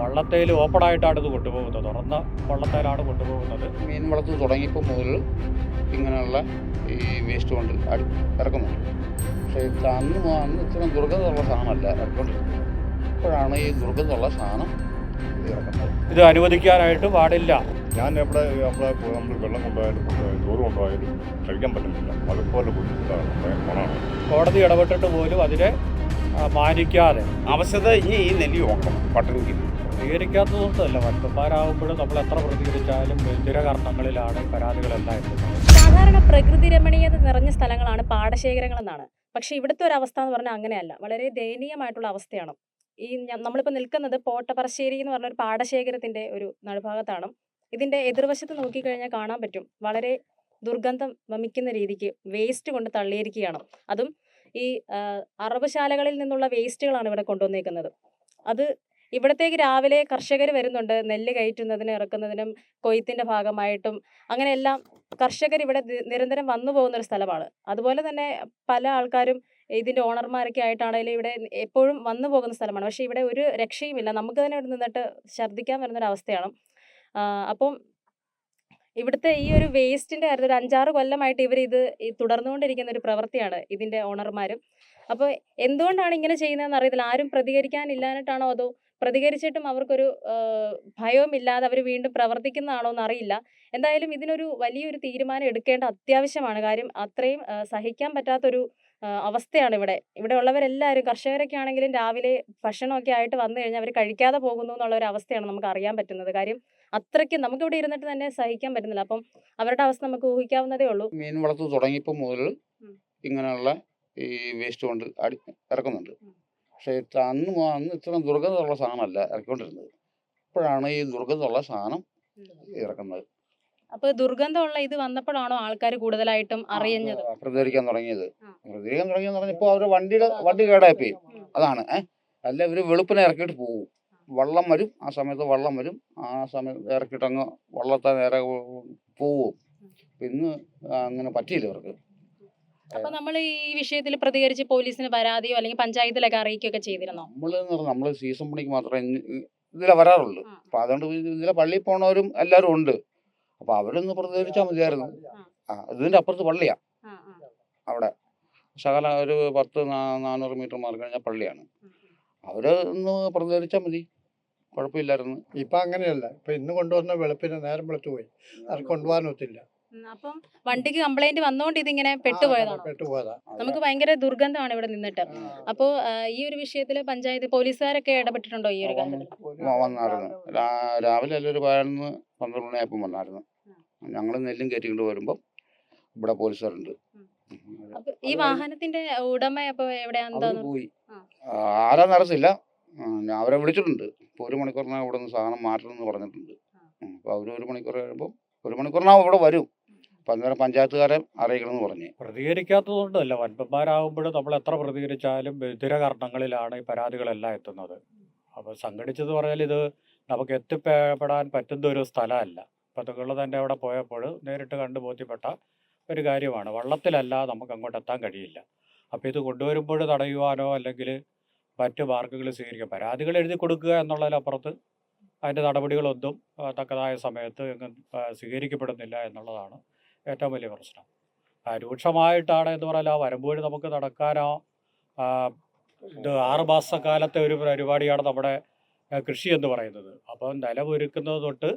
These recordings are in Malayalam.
വള്ളത്തേൽ ഓപ്പണായിട്ടാണ് ഇത് കൊണ്ടുപോകുന്നത്. തുറന്ന വള്ളത്തേലാണ് കൊണ്ടുപോകുന്നത്. മീൻ വളർത്തു തുടങ്ങിയപ്പോൾ മുതൽ ഇങ്ങനെയുള്ള ഈ വേസ്റ്റ് കൊണ്ട് അടി ഇറക്കുന്നുണ്ട്. പക്ഷേ ഇത് അന്ന് അന്ന് ഇത്തരം ദുർഗന്ധമുള്ള സാധനമല്ല ഇറക്കൊണ്ടിരുന്നത് ഇപ്പോഴാണ് ഈ ദുർഗന്ധമുള്ള സാധനം ഇറക്കുന്നത്. ഇത് അനുവദിക്കാനായിട്ട് പാടില്ല. ഞാൻ എവിടെ നമ്മളെ നമ്മൾ വെള്ളം കൊണ്ടുപോയാലും ചോറ് കൊണ്ടുപോയാലും കഴിക്കാൻ പറ്റുന്നില്ല. അതുപോലെ ബുദ്ധിമുട്ടാണ്. കോടതി ഇടപെട്ടിട്ട് പോലും അതിനെ മാനിക്കാതെ. അവസ്ഥ ഇനി ഈ നെല്ലി ഓക്കണം പട്ടണിക്ക് പ്രതികരിക്കാത്തതുകൊണ്ടല്ല വട്ടപ്പാരാകുമ്പോഴും നമ്മൾ എത്ര പ്രതികരിച്ചാലും ബന്ധിര കാരണങ്ങളിലാണ് പരാതികളെല്ലാം എത്തുന്നത്. സാധാരണ പ്രകൃതി രമണീയത നിറഞ്ഞ സ്ഥലങ്ങളാണ് പാടശേഖരങ്ങൾ എന്നാണ് പക്ഷെ ഇവിടുത്തെ ഒരു അവസ്ഥ എന്ന് പറഞ്ഞാൽ അങ്ങനെയല്ല. വളരെ ദയനീയമായിട്ടുള്ള അവസ്ഥയാണ്. ഈ നമ്മളിപ്പോൾ നിൽക്കുന്നത് പോട്ടപ്പറശ്ശേരി എന്ന് പറഞ്ഞ ഒരു പാടശേഖരത്തിന്റെ ഒരു നടുഭാഗത്താണ്. ഇതിന്റെ എതിർവശത്ത് നോക്കിക്കഴിഞ്ഞാൽ കാണാൻ പറ്റും. വളരെ ദുർഗന്ധം വമിക്കുന്ന രീതിക്ക് വേസ്റ്റ് കൊണ്ട് തള്ളിയിരിക്കുകയാണ്. അതും ഈ അറവശാലകളിൽ നിന്നുള്ള വേസ്റ്റുകളാണ് ഇവിടെ കൊണ്ടുവന്നേക്കുന്നത്. അത് ഇവിടത്തേക്ക് രാവിലെ കർഷകർ വരുന്നുണ്ട്. നെല്ല് കയറ്റുന്നതിനും ഇറക്കുന്നതിനും കൊയ്ത്തിന്റെ ഭാഗമായിട്ടും അങ്ങനെയെല്ലാം കർഷകർ ഇവിടെ നിരന്തരം വന്നു പോകുന്ന ഒരു സ്ഥലമാണ്. അതുപോലെ തന്നെ പല ആൾക്കാരും ഇതിന്റെ ഓണർമാരൊക്കെ ആയിട്ടാണെങ്കിലും ഇവിടെ എപ്പോഴും വന്നു പോകുന്ന സ്ഥലമാണ്. പക്ഷേ ഇവിടെ ഒരു രക്ഷയുമില്ല. നമുക്ക് തന്നെ ഇവിടെ നിന്നിട്ട് ഛർദ്ദിക്കാൻ വരുന്നൊരവസ്ഥയാണ് അപ്പം ഇവിടുത്തെ ഈ ഒരു വേസ്റ്റിന്റെ കാര്യത്തിൽ ഒരു അഞ്ചാറ് കൊല്ലമായിട്ട് ഇവർ ഇത് തുടർന്നുകൊണ്ടിരിക്കുന്ന ഒരു പ്രവൃത്തിയാണ് ഇതിന്റെ ഓണർമാരും. അപ്പോൾ എന്തുകൊണ്ടാണ് ഇങ്ങനെ ചെയ്യുന്നതെന്ന് അറിയത്തില്ല. ആരും പ്രതികരിക്കാനില്ലാഞ്ഞിട്ടാണോ അതോ പ്രതികരിച്ചിട്ടും അവർക്കൊരു ഭയവും ഇല്ലാതെ അവർ വീണ്ടും പ്രവർത്തിക്കുന്നതാണോ എന്നറിയില്ല. എന്തായാലും ഇതിനൊരു വലിയൊരു തീരുമാനം എടുക്കേണ്ട അത്യാവശ്യമാണ്. കാര്യം അത്രയും സഹിക്കാൻ പറ്റാത്തൊരു അവസ്ഥയാണ് ഇവിടെ. ഇവിടെ ഉള്ളവരെല്ലാവരും കർഷകരൊക്കെ ആണെങ്കിലും രാവിലെ ഭക്ഷണമൊക്കെ ആയിട്ട് വന്നു കഴിഞ്ഞാൽ അവർ കഴിക്കാതെ പോകുന്നു എന്നുള്ള ഒരു അവസ്ഥയാണ് നമുക്ക് അറിയാൻ പറ്റുന്നത്. കാര്യം അത്രയ്ക്ക് നമുക്ക് ഇവിടെ ഇരുന്നിട്ട് തന്നെ സഹിക്കാൻ പറ്റുന്നില്ല. അപ്പം അവരുടെ അവസ്ഥ നമുക്ക് ഊഹിക്കാവുന്നതേ ഉള്ളൂ. മീൻ വളർത്തു തുടങ്ങിയപ്പോൾ മുതൽ ഇങ്ങനെയുള്ള ഈ വേസ്റ്റ് കൊണ്ട് അടി ഇറക്കുന്നുണ്ട്. പക്ഷേ അന്ന് അന്ന് ഇത്ര ദുർഗന്ധമുള്ള സാധനമല്ല ഇറക്കിക്കൊണ്ടിരുന്നത്. ഇപ്പോഴാണ് ഈ ദുർഗന്ധമുള്ള സാധനം ഇറക്കുന്നത്. അപ്പൊ ദുർഗന്ധമുള്ള ഇത് വന്നപ്പോഴാണോ ആൾക്കാർ കൂടുതലായിട്ടും അറിയുന്നത്? പ്രതികരിക്കാൻ തുടങ്ങിയത്. പ്രതികരിക്കാൻ തുടങ്ങിയെന്ന് പറഞ്ഞപ്പോൾ അവർ വണ്ടിയുടെ വണ്ടി കേടായിപ്പോയി. പോയി അതാണ് ഏഹ് അല്ല ഇവർ വെളുപ്പിനെ ഇറക്കിയിട്ട് പോകും വള്ളം വരും. ആ സമയത്ത് വള്ളം വരും. ആ സമയത്ത് ഇറക്കിയിട്ട് അങ്ങ് വള്ളത്തെ നേരെ പോവും. പിന്നെ അങ്ങനെ പറ്റിയില്ല ഇവർക്ക്. അപ്പൊ നമ്മൾ ഈ വിഷയത്തിൽ പ്രതികരിച്ച് പോലീസിന് പരാതിയോ അല്ലെങ്കിൽ പഞ്ചായത്തിലൊക്കെ അറിയിക്കുകയൊക്കെ ചെയ്തിരുന്നോ? നമ്മൾ നമ്മൾ സീസൺ പണിക്ക് മാത്രമേ ഇതിലെ വരാറുള്ളൂ. അപ്പൊ അതുകൊണ്ട് ഇത് ഇതിലെ പള്ളിയിൽ പോണവരും എല്ലാവരും ഉണ്ട്. അപ്പൊ അവരൊന്ന് പ്രതികരിച്ചാൽ മതിയായിരുന്നു. ആ ഇതിന്റെ അപ്പുറത്ത് പള്ളിയാ. അവിടെ ശകല ഒരു പത്ത് നാനൂറ് മീറ്റർ മാറി കഴിഞ്ഞാൽ പള്ളിയാണ്. അവരൊന്ന് പ്രതികരിച്ചാൽ മതി. കുഴപ്പമില്ലായിരുന്നു. ഇപ്പൊ അങ്ങനെയല്ല. ഇപ്പൊ ഇന്ന് കൊണ്ടുവന്ന വെളുപ്പിന് നേരം വെളുത്തു പോയി. അത് കൊണ്ടുപോകാൻ ഒത്തില്ല. അപ്പം വണ്ടിക്ക് കംപ്ലൈന്റ് വന്നുകൊണ്ട് ഇതിങ്ങനെ പെട്ടുപോയതാണ് പെട്ടുപോയതാ. നമുക്ക് ഭയങ്കര ദുർഗന്ധമാണ് ഇവിടെ നിന്നിട്ട്. അപ്പോൾ ഈ ഒരു വിഷയത്തിൽ പഞ്ചായത്ത് പോലീസുകാരൊക്കെ ഇടപെട്ടിട്ടുണ്ടോ ഈ ഒരു വന്നായിരുന്നു. രാവിലെ അല്ല ഒരു പതിനൊന്ന് പന്ത്രണ്ട് മണിയായപ്പം വന്നായിരുന്നു. ഞങ്ങൾ നെല്ലും കയറ്റിക്കൊണ്ട് വരുമ്പോ ഇവിടെ പോലീസുകാരുണ്ട്. ഈ വാഹനത്തിന്റെ ഉടമ അപ്പൊ എവിടെയാ പോയി. ആ. ആ, ആരാന്ന് അറിയത്തില്ല. ആ, ഞാൻ അവരെ വിളിച്ചിട്ടുണ്ട്. ഇപ്പോൾ ഒരു മണിക്കൂറിനകം ഇവിടെ നിന്ന് സാധനം മാറ്റണമെന്ന് പറഞ്ഞിട്ടുണ്ട്. അപ്പോൾ അവർ ഒരു മണിക്കൂർ കഴിയുമ്പോൾ ഒരു മണിക്കൂറിനകം ഇവിടെ വരും. അപ്പം അന്നേരം പഞ്ചായത്തുകാരെ അറിയിക്കണമെന്ന് പറഞ്ഞു. പ്രതികരിക്കാത്തതുകൊണ്ടല്ല വൻപന്മാരാകുമ്പോഴും നമ്മൾ എത്ര പ്രതികരിച്ചാലും ബന്ധിര കാരണങ്ങളിലാണ് ഈ പരാതികളെല്ലാം എത്തുന്നത്. അപ്പോൾ സംഘടിച്ചത് പറഞ്ഞാൽ ഇത് നമുക്ക് എത്തിപ്പെടാൻ പറ്റുന്ന ഒരു സ്ഥലമല്ല. ഇപ്പം നിങ്ങൾ തന്നെ അവിടെ പോയപ്പോൾ നേരിട്ട് കണ്ടു ബോധ്യപ്പെട്ട ഒരു കാര്യമാണ്. വള്ളത്തിലല്ല നമുക്ക് അങ്ങോട്ട് എത്താൻ കഴിയില്ല. അപ്പോൾ ഇത് കൊണ്ടുവരുമ്പോൾ തടയുവാനോ അല്ലെങ്കിൽ മറ്റ് മാർഗങ്ങൾ സ്വീകരിക്കുക പരാതികൾ എഴുതി കൊടുക്കുക എന്നുള്ളതിനപ്പുറത്ത് അതിന്റെ നടപടികളൊന്നും തക്കതായ സമയത്ത് എങ്ങും സ്വീകരിക്കപ്പെടുന്നില്ല എന്നുള്ളതാണ് ഏറ്റവും വലിയ പ്രശ്നം. രൂക്ഷമായിട്ടാണ് എന്ന് പറഞ്ഞാൽ ആ വരുമ്പോൾ നമുക്ക് നടക്കാനോ ഇത് ആറ് മാസക്കാലത്തെ ഒരു പരിപാടിയാണ് നമ്മുടെ കൃഷി എന്ന് പറയുന്നത്. അപ്പം നിലമൊരുക്കുന്നത് തൊട്ട്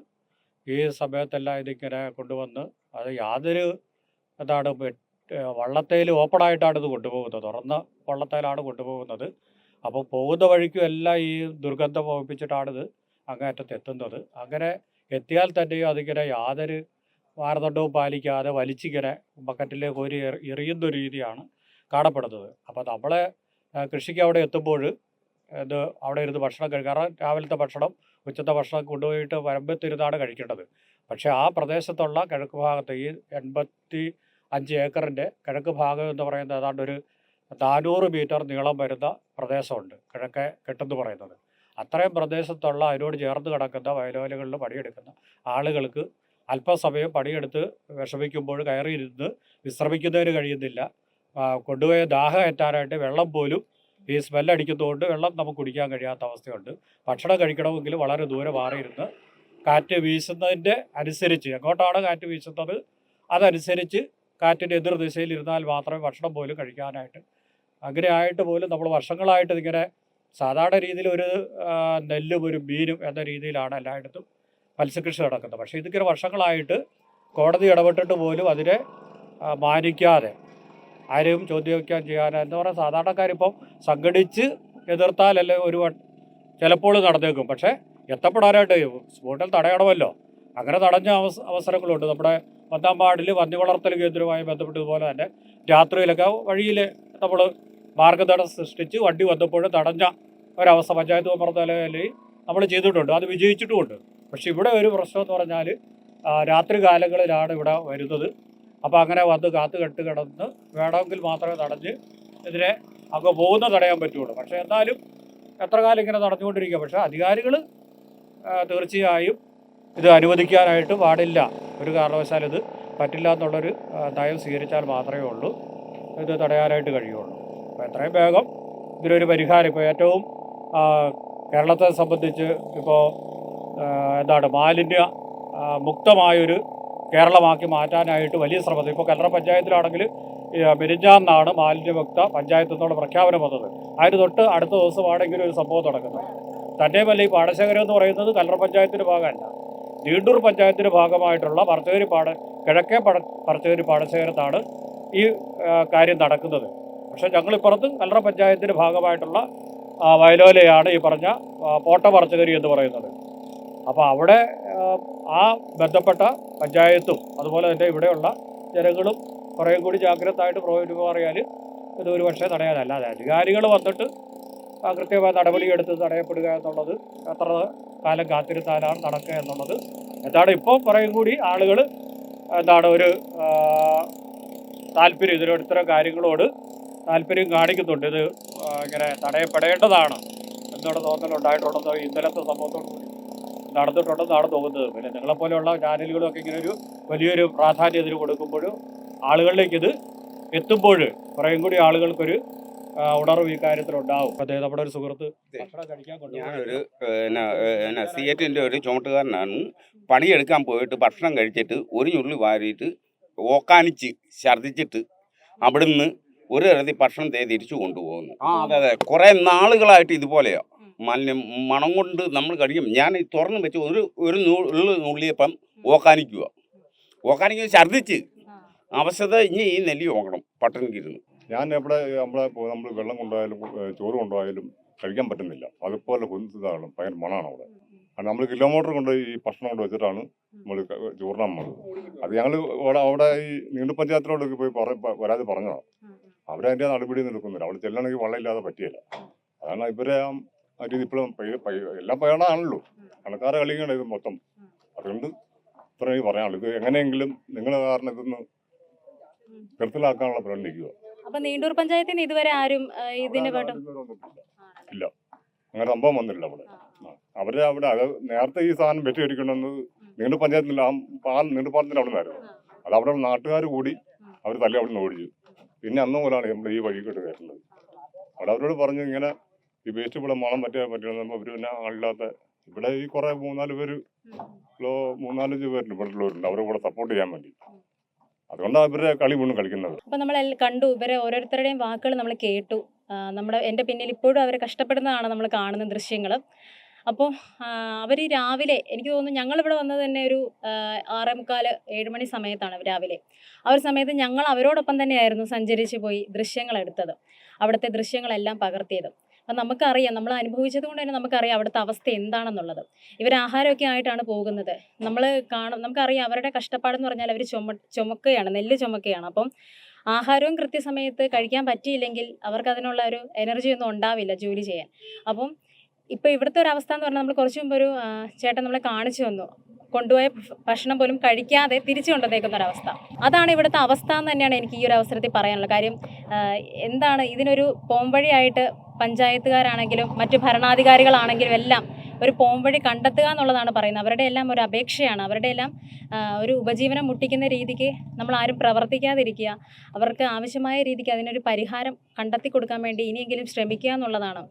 ഈ സമയത്തെല്ലാം ഇതിങ്ങനെ കൊണ്ടുവന്ന് അത് യാതൊരു എന്താണ് വള്ളത്തേൽ ഓപ്പണായിട്ടാണ് ഇത് കൊണ്ടുപോകുന്നത്. തുറന്ന വള്ളത്തേലാണ് കൊണ്ടുപോകുന്നത്. അപ്പോൾ പോകുന്ന വഴിക്കും എല്ലാം ഈ ദുർഗന്ധം വമിപ്പിച്ചിട്ടാണിത് അങ്ങേറ്റത്ത് എത്തുന്നത്. അങ്ങനെ എത്തിയാൽ തന്നെയും അതിങ്ങനെ യാതൊരു മാനദണ്ഡവും പാലിക്കാതെ വലിച്ചിങ്ങനെ ബക്കറ്റിലേക്ക് ഒരു എറിയുന്ന രീതിയാണ് കാണപ്പെടുന്നത്. അപ്പോൾ നമ്മളെ കൃഷിക്ക് അവിടെ എത്തുമ്പോൾ ഇത് അവിടെ ഇരുന്ന് ഭക്ഷണം കഴിക്കാറ് രാവിലത്തെ ഭക്ഷണം ഉച്ചത്തെ ഭക്ഷണം കൊണ്ടുപോയിട്ട് വരമ്പത്തിരുന്നാണ് കഴിക്കേണ്ടത്. പക്ഷേ ആ പ്രദേശത്തുള്ള കിഴക്ക് ഭാഗത്ത് ഈ എൺപത്തി അഞ്ച് ഏക്കറിന്റെ കിഴക്ക് ഭാഗം എന്ന് പറയുന്നത് ഏതാണ്ട് ഒരു നാനൂറ് മീറ്റർ നീളം വരുന്ന പ്രദേശമുണ്ട്. കിഴക്കേ കെട്ടെന്ന് പറയുന്നത്. അത്രയും പ്രദേശത്തുള്ള അതിനോട് ചേർന്ന് കിടക്കുന്ന വയലോലകളിൽ പണിയെടുക്കുന്ന ആളുകൾക്ക് അല്പസമയം പണിയെടുത്ത് വിഷമിക്കുമ്പോൾ കയറിയിരുന്ന് വിശ്രമിക്കുന്നതിന് കഴിയുന്നില്ല. കൊണ്ടുപോയ ദാഹം ഏറ്റാനായിട്ട് വെള്ളം പോലും ഈ സ്മെല്ലടിക്കുന്നതുകൊണ്ട് വെള്ളം നമുക്ക് കുടിക്കാൻ കഴിയാത്ത അവസ്ഥയുണ്ട്. ഭക്ഷണം കഴിക്കണമെങ്കിൽ വളരെ ദൂരെ മാറിയിരുന്ന് കാറ്റ് വീശുന്നതിന്റെ അനുസരിച്ച് എങ്ങോട്ടാണ് കാറ്റ് വീശുന്നത് അതനുസരിച്ച് കാറ്റിന്റെ എതിർ ദിശയിൽ ഇരുന്നാൽ മാത്രമേ ഭക്ഷണം പോലും കഴിക്കാനായിട്ട് അങ്ങനെ ആയിട്ട് പോലും നമ്മൾ വർഷങ്ങളായിട്ട് ഇങ്ങനെ സാധാരണ രീതിയിൽ ഒരു നെല്ലും ഒരു മീനും എന്ന രീതിയിലാണ് എല്ലായിടത്തും മത്സ്യകൃഷി നടക്കുന്നത്. പക്ഷേ ഇതിങ്ങനെ വർഷങ്ങളായിട്ട് കോടതി ഇടപെട്ടിട്ട് പോലും അതിനെ മാനിക്കാതെ ആരെയും ചോദ്യം വയ്ക്കാൻ ചെയ്യാൻ എന്ന് പറഞ്ഞാൽ സാധാരണക്കാരിപ്പം സംഘടിച്ച് എതിർത്താലല്ലേ ഒരു ചിലപ്പോൾ നടന്നേക്കും. പക്ഷേ എത്തപ്പെടാനായിട്ട് സ്പോട്ടിൽ തടയണമല്ലോ. അങ്ങനെ തടഞ്ഞ അവസ അവസരങ്ങളുണ്ട്. നമ്മുടെ പത്താം വാർഡിൽ വളർത്തൽ കേന്ദ്രവുമായി ബന്ധപ്പെട്ടതുപോലെ തന്നെ രാത്രിയിലൊക്കെ വഴിയിൽ നമ്മൾ മാർഗതടം സൃഷ്ടിച്ച് വണ്ടി വന്നപ്പോൾ തടഞ്ഞ ഒരവസ്ഥ. പഞ്ചായത്ത് മെമ്പർ നമ്മൾ ചെയ്തിട്ടുണ്ട് അത് വിജയിച്ചിട്ടുമുണ്ട്. പക്ഷെ ഇവിടെ ഒരു പ്രശ്നം എന്ന് പറഞ്ഞാൽ രാത്രി കാലങ്ങളിലാണ് ഇവിടെ വരുന്നത്. അപ്പോൾ അങ്ങനെ വന്ന് കാത്തു കെട്ട് കിടന്ന് വേണമെങ്കിൽ മാത്രമേ തടഞ്ഞ് ഇതിനെ അങ്ങ് പോകുന്ന തടയാൻ പറ്റുള്ളൂ. പക്ഷേ എന്നാലും എത്ര കാലം ഇങ്ങനെ നടന്നുകൊണ്ടിരിക്കുക? പക്ഷേ അധികാരികൾ തീർച്ചയായും ഇത് അനുവദിക്കാനായിട്ട് പാടില്ല. ഒരു കാരണവശാലും ഇത് പറ്റില്ല എന്നുള്ളൊരു നയം സ്വീകരിച്ചാൽ മാത്രമേ ഉള്ളൂ. ഇത് തടയാനായിട്ട് കഴിയുള്ളൂ. അപ്പോൾ എത്രയും വേഗം ഇതിനൊരു പരിഹാരം ഇപ്പോൾ ഏറ്റവും കേരളത്തെ സംബന്ധിച്ച് ഇപ്പോൾ എന്താണ് മാലിന്യ മുക്തമായൊരു കേരളമാക്കി മാറ്റാനായിട്ട് വലിയ ശ്രമത്തിൽ ഇപ്പോൾ കല്ലറ പഞ്ചായത്തിലാണെങ്കിൽ മെരിഞ്ഞാന്നാണ് മാലിന്യമുക്ത പഞ്ചായത്ത് എന്നുള്ള പ്രഖ്യാപനം വന്നത്. അതിന് തൊട്ട് അടുത്ത ദിവസമാണെങ്കിലും ഒരു സംഭവം നടക്കുന്നത് തന്നെയുമല്ല ഈ പാടശേഖരം എന്ന് പറയുന്നത് കല്ലറ പഞ്ചായത്തിന്റെ ഭാഗമല്ല. നീണ്ടൂർ പഞ്ചായത്തിന്റെ ഭാഗമായിട്ടുള്ള പറച്ചേരി പാട കിഴക്കേ പട പറച്ചേരി പാടശേഖരത്താണ് ഈ കാര്യം നടക്കുന്നത്. പക്ഷേ ഞങ്ങളിപ്പുറത്ത് കല്ലറ പഞ്ചായത്തിന്റെ ഭാഗമായിട്ടുള്ള വയലോലയാണ് ഈ പറഞ്ഞ പോട്ട പറച്ചകരി എന്ന് പറയുന്നത്. അപ്പോൾ അവിടെ ആ, ബന്ധപ്പെട്ട പഞ്ചായത്തും അതുപോലെ തന്നെ ഇവിടെയുള്ള ജനങ്ങളും കുറേ കൂടി ജാഗ്രതയായിട്ട് പ്രവർത്തിക്കുമാറിയാൽ ഇത് ഒരു പക്ഷേ തടയാനല്ല അതെ അധികാരികൾ വന്നിട്ട് കൃത്യമായ നടപടിയെടുത്ത് തടയപ്പെടുക എന്നുള്ളത് എത്ര കാലം കാത്തിരുത്താനാണ് നടക്കുക എന്നുള്ളത്. എന്താണ് ഇപ്പോൾ കുറേ കൂടി ആളുകൾ എന്താണ് ഒരു താല്പര്യം ഇതിനോട് ഇത്തരം കാര്യങ്ങളോട് താല്പര്യം കാണിക്കുന്നുണ്ട്. ഇത് ഇങ്ങനെ തടയപ്പെടേണ്ടതാണ് എന്നുള്ള തോന്നലുണ്ടായിട്ടുണ്ടെന്നോ ഇന്നലത്തെ സംഭവത്തോട് കൂടി നടന്നിട്ടുണ്ടെന്നാണ് തോന്നുന്നത്. പിന്നെ നിങ്ങളെപ്പോലെയുള്ള ചാനലുകളൊക്കെ ഇങ്ങനെ ഒരു വലിയൊരു പ്രാധാന്യം ഇതിന് കൊടുക്കുമ്പോൾ ആളുകളിലേക്ക് ഇത് എത്തുമ്പോൾ കുറേയും കൂടി ആളുകൾക്കൊരു ഉണർവ് ഈ കാര്യത്തിലുണ്ടാവും അതെ നമ്മുടെ ഒരു സുഹൃത്ത് ഞാനൊരു പിന്നെ സി എറ്റിന്റെ ഒരു ചുമട്ടുകാരനാണ്. പണിയെടുക്കാൻ പോയിട്ട് ഭക്ഷണം കഴിച്ചിട്ട് ഒരു ഞുള്ളി വാരിയിട്ട് ഓക്കാനിച്ച് ഛർദ്ദിച്ചിട്ട് അവിടുന്ന് ഒരു ഇറതി ഭക്ഷണം തേ തിരിച്ചു കൊണ്ടുപോകുന്നു. ആ അതെ അതെ. കുറെ നാളുകളായിട്ട് ഇതുപോലെയാ. മാലിന്യം മണം കൊണ്ട് നമ്മൾ കഴിക്കും. ഞാൻ ഈ തുറന്ന് വെച്ച് ഒരു ഒരു ഉള്ളു നുള്ളിയപ്പം ഓക്കാനിക്കുക ഓക്കാനിക്കുക ഛർദ്ദിച്ച്. അവസ്ഥ ഇനി ഈ നെല്ലി നോക്കണം പട്ടണിക്കിരുന്ന്. ഞാൻ എവിടെ നമ്മളെ നമ്മൾ വെള്ളം കൊണ്ടുപോയാലും ചോറ് കൊണ്ടുപോയാലും കഴിക്കാൻ പറ്റുന്നില്ല. അതുപോലെ കുന്താണ് ഭയങ്കര മണമാണ് അവിടെ. കാരണം നമ്മൾ കിലോമീറ്റർ കൊണ്ട് ഈ ഭക്ഷണം കൊണ്ട് വെച്ചിട്ടാണ് നമ്മൾ ചോറിനാൻ അത് ഞങ്ങൾ അവിടെ അവിടെ ഈ നീണ്ടു പഞ്ചായത്തിലോട്ട് പോയി പറ വരാതെ പരാതി പറഞ്ഞതാണ് അവരതിന്റെ നടപടി നിൽക്കുന്നില്ല അവിടെ ചെല്ലണമെങ്കിൽ വെള്ളം ഇല്ലാതെ പറ്റിയല്ല. അതാണ് ഇവരെ ആ രീതി ഇപ്പോഴും എല്ലാം പയണാണല്ലോ കണക്കാരെ കളിക്കണം ഇത് മൊത്തം. അതുകൊണ്ട് ഇത്രയും പറയാനുള്ളൂ. ഇത് എങ്ങനെയെങ്കിലും നിങ്ങളെ കാരണം ഇതൊന്ന് നിർത്തലാക്കാനുള്ള പ്രകടനിക്കുക അപ്പൊ നീണ്ടൂർ പഞ്ചായത്തിൽ നിന്ന് ഇതുവരെ ആരും ഇതിന് ഇല്ല. അങ്ങനെ സംഭവം വന്നില്ല അവിടെ. അവരെ അവിടെ അത് നേരത്തെ ഈ സാധനം വെട്ടി അടിക്കണമെന്ന് നീണ്ടു പഞ്ചായത്തിൽ ആ പാൽ നീണ്ടുപാലത്തിന്റെ അവിടെ നിന്നായിരുന്നു. അത് അവിടെ നാട്ടുകാർ കൂടി അവർ തല്ലി അവിടെ നിന്ന് ഓടിച്ചു. പിന്നെ അന്ന് മുതലാണ് നമ്മൾ ഈ വഴിക്കോട്ട് കയറുന്നത്. അവിടെ അവരോട് പറഞ്ഞു ഇങ്ങനെ ഈ വേസ്റ്റ് ഇവിടെ മണം പറ്റാൻ പറ്റണം അവർ പിന്നെ ആളില്ലാത്ത ഇവിടെ ഈ കുറെ മൂന്നാൽ പേര് മൂന്നാലഞ്ച് പേരുണ്ട് ഇവിടെ ഉള്ളവരുണ്ട് അവരെ കൂടെ സപ്പോർട്ട് ചെയ്യാൻ വേണ്ടി. അതുകൊണ്ടാണ് ഇവരുടെ കളി വീണ്ടും കളിക്കുന്നത്. അപ്പൊ നമ്മൾ കണ്ടു. ഇവരെ ഓരോരുത്തരുടെയും വാക്കുകൾ നമ്മൾ കേട്ടു. നമ്മുടെ എന്റെ പിന്നിൽ ഇപ്പോഴും അവർ കഷ്ടപ്പെടുന്നതാണ് നമ്മൾ കാണുന്ന ദൃശ്യങ്ങൾ അപ്പോൾ അവർ രാവിലെ എനിക്ക് തോന്നുന്നു ഞങ്ങളിവിടെ വന്നത് തന്നെ ഒരു ആറേ മുക്കാൽ ഏഴ് മണി സമയത്താണ് രാവിലെ. ആ ഒരു സമയത്ത് ഞങ്ങൾ അവരോടൊപ്പം തന്നെയായിരുന്നു സഞ്ചരിച്ച് പോയി ദൃശ്യങ്ങൾ എടുത്തത്. അവിടുത്തെ ദൃശ്യങ്ങളെല്ലാം പകർത്തിയത്. അപ്പം നമുക്കറിയാം നമ്മൾ അനുഭവിച്ചത് കൊണ്ട് തന്നെ നമുക്കറിയാം അവിടുത്തെ അവസ്ഥ എന്താണെന്നുള്ളത്. ഇവർ ആഹാരമൊക്കെ ആയിട്ടാണ് പോകുന്നത്. നമ്മൾ കാണും നമുക്കറിയാം അവരുടെ കഷ്ടപ്പാടെന്ന് പറഞ്ഞാൽ അവർ ചുമ ചുമക്കുകയാണ് നെല്ല് ചുമക്കുകയാണ്. അപ്പം ആഹാരവും കൃത്യസമയത്ത് കഴിക്കാൻ പറ്റിയില്ലെങ്കിൽ അവർക്ക് അതിനുള്ള ഒരു എനർജി ഒന്നും ഉണ്ടാവില്ല ജോലി ചെയ്യാൻ. അപ്പം ഇപ്പോൾ ഇവിടുത്തെ ഒരു അവസ്ഥ എന്ന് പറഞ്ഞാൽ നമ്മൾ കുറച്ചു മുമ്പ് ഒരു ചേട്ടൻ നമ്മളെ കാണിച്ചു തന്നു. കൊണ്ടുപോയ ഭക്ഷണം പോലും കഴിക്കാതെ തിരിച്ചു കൊണ്ടുവന്നേക്കുന്ന ഒരവസ്ഥ അതാണ് ഇവിടുത്തെ അവസ്ഥ എന്ന് തന്നെയാണ് എനിക്ക് ഈ ഒരു അവസരത്തിൽ പറയാനുള്ളത്. കാര്യം എന്താണ് ഇതിനൊരു പോംവഴിയായിട്ട് പഞ്ചായത്തുകാരാണെങ്കിലും മറ്റു ഭരണാധികാരികളാണെങ്കിലും എല്ലാം ഒരു പോംവഴി കണ്ടെത്തുക എന്നുള്ളതാണ് പറയുന്നത്. അവരുടെ എല്ലാം ഒരു അപേക്ഷയാണ്. അവരുടെ എല്ലാം ഒരു ഉപജീവനം മുട്ടിക്കുന്ന രീതിക്ക് നമ്മൾ ആരും പ്രവർത്തിക്കാതിരിക്കുക. അവർക്ക് ആവശ്യമായ രീതിക്ക് അതിനൊരു പരിഹാരം കണ്ടെത്തി കൊടുക്കാൻ വേണ്ടി ഇനിയെങ്കിലും ശ്രമിക്കുക എന്നുള്ളതാണ്.